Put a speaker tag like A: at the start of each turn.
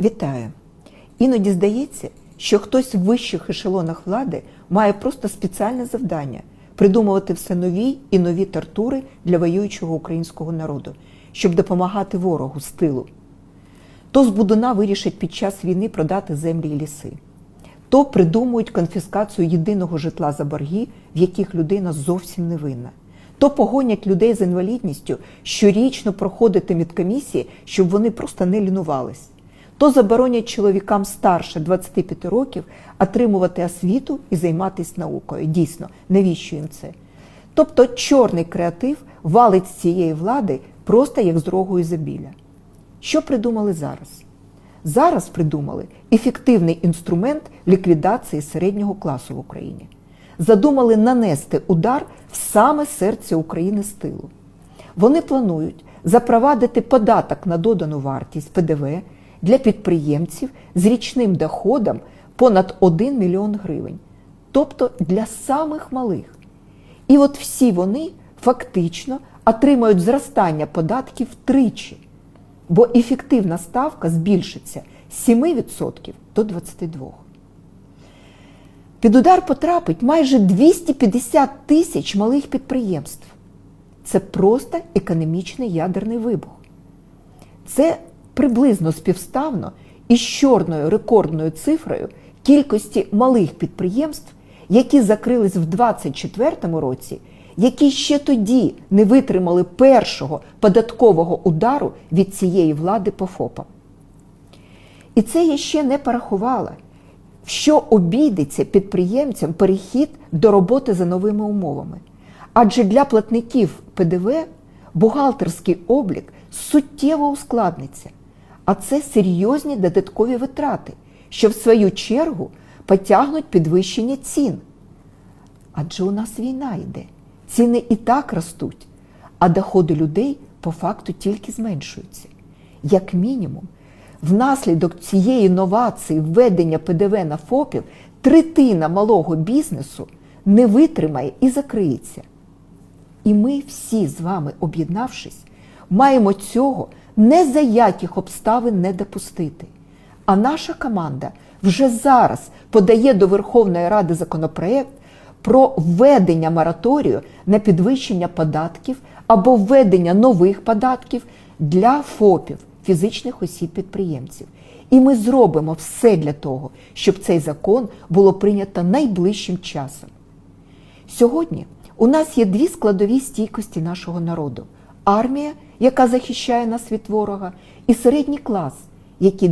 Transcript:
A: Вітаю! Іноді здається, що хтось в вищих ешелонах влади має просто спеціальне завдання придумувати все нові і нові тортури для воюючого українського народу, щоб допомагати ворогу з тилу. То з Будуна вирішать під час війни продати землі і ліси, то придумують конфіскацію єдиного житла за борги, в яких людина зовсім не винна. То погонять людей з інвалідністю щорічно проходити медкомісії, щоб вони просто не лінувались. То заборонять чоловікам старше 25 років отримувати освіту і займатися наукою. Дійсно, навіщо їм це? Тобто чорний креатив валить з цієї влади просто як з рогу ізобілля. Що придумали зараз? Зараз придумали ефективний інструмент ліквідації середнього класу в Україні. Задумали нанести удар в саме серце України з тилу. Вони планують запровадити податок на додану вартість ПДВ для підприємців з річним доходом понад 1 мільйон гривень, тобто для самих малих. І от всі вони фактично отримають зростання податків втричі, бо ефективна ставка збільшиться з 7% до 22%. Під удар потрапить майже 250 тисяч малих підприємств. Це просто економічний ядерний вибух. Це приблизно співставно із чорною рекордною цифрою кількості малих підприємств, які закрились в 2024 році, які ще тоді не витримали першого податкового удару від цієї влади по ФОПам. І це я ще не порахувала, що обійдеться підприємцям перехід до роботи за новими умовами. Адже для платників ПДВ бухгалтерський облік суттєво ускладниться, а це серйозні додаткові витрати, що в свою чергу потягнуть підвищення цін. Адже у нас війна йде, ціни і так ростуть, а доходи людей по факту тільки зменшуються. Як мінімум, внаслідок цієї новації введення ПДВ на ФОПів третина малого бізнесу не витримає і закриється. І ми всі з вами, об'єднавшись, маємо цього не за яких обставин не допустити. А наша команда вже зараз подає до Верховної Ради законопроект про введення мораторію на підвищення податків або введення нових податків для ФОПів, фізичних осіб-підприємців. І ми зробимо все для того, щоб цей закон було прийнято найближчим часом. Сьогодні у нас є дві складові стійкості нашого народу: армія, яка захищає нас від ворога, і середній клас, який